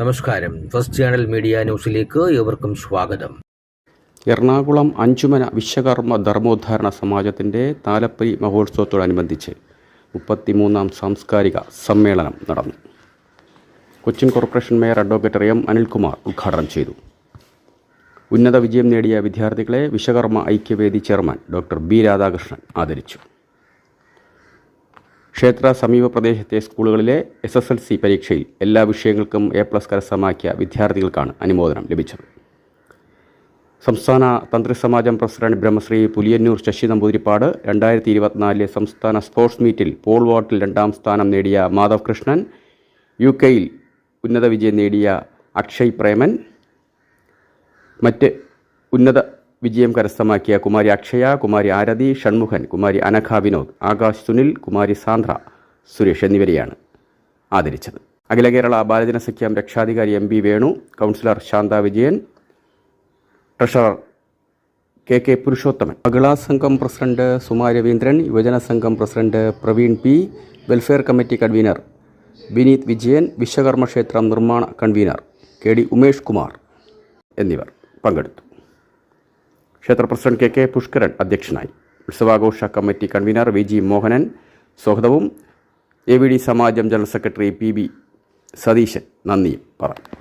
നമസ്കാരം. First channel media ന്യൂസിലേക്ക് ഏവർക്കും സ്വാഗതം. എറണാകുളം അഞ്ചുമന വിശ്വകർമ്മ ധർമ്മോദ്ധാരണ സമാജത്തിന്റെ താലപ്പരി മഹോത്സവത്തോടനുബന്ധിച്ച് മുപ്പത്തിമൂന്നാം സാംസ്കാരിക സമ്മേളനം നടന്നു. Cochin corporation mayor advocate M Anilkumar ഉദ്ഘാടനം ചെയ്തു. ഉന്നത വിജയം നേടിയ വിദ്യാർത്ഥികളെ Vishwakarma Aikyavedi chairman doctor B Radhakrishnan ആദരിച്ചു. ക്ഷേത്ര സമീപ പ്രദേശത്തെ സ്കൂളുകളിലെ എസ് എസ് എൽ സി പരീക്ഷയിൽ എല്ലാ വിഷയങ്ങൾക്കും എ പ്ലസ് കരസ്ഥമാക്കിയ വിദ്യാർത്ഥികൾക്കാണ് അനുമോദനം ലഭിച്ചത്. സംസ്ഥാന തന്ത്രി സമാജം പ്രസിഡന്റ് ബ്രഹ്മശ്രീ പുലിയന്നൂർ ശശി നമ്പൂതിരിപ്പാട് രണ്ടായിരത്തി ഇരുപത്തിനാലിലെ സംസ്ഥാന സ്പോർട്സ് മീറ്റിൽ പോൾ വാട്ടിൽ രണ്ടാം സ്ഥാനം നേടിയ മാധവ് കൃഷ്ണൻ യു കെയിൽ ഉന്നത വിജയം നേടിയ അക്ഷയ് പ്രേമൻ മറ്റ് ഉന്നത വിജയം കരസ്ഥമാക്കിയ കുമാരി അക്ഷയ കുമാരി ആരതി ഷൺമുഖൻ കുമാരി അനഘ വിനോദ് ആകാശ് സുനിൽ കുമാരി സാന്ദ്ര സുരേഷ് എന്നിവരെയാണ് ആദരിച്ചത്. അഖില കേരള ബാലജന സഖ്യം രക്ഷാധികാരി M B Venu councillor Shantha Vijayan treasurer K K Purushothaman Mahila Sangham president Suma Raveendran Yuvajana Sangham president Praveen P welfare committee convener Vineeth Vijayan Vishwakarma ക്ഷേത്രം നിർമ്മാണ convener K D Umesh Kumar എന്നിവർ പങ്കെടുത്തു. ക്ഷേത്ര president K K Pushkaran അധ്യക്ഷനായി. ഉത്സവാഘോഷ committee convener V G Mohanan സ്വാഗതവും A V D Samajam general secretary P B Satheesan നന്ദിയും പറഞ്ഞു.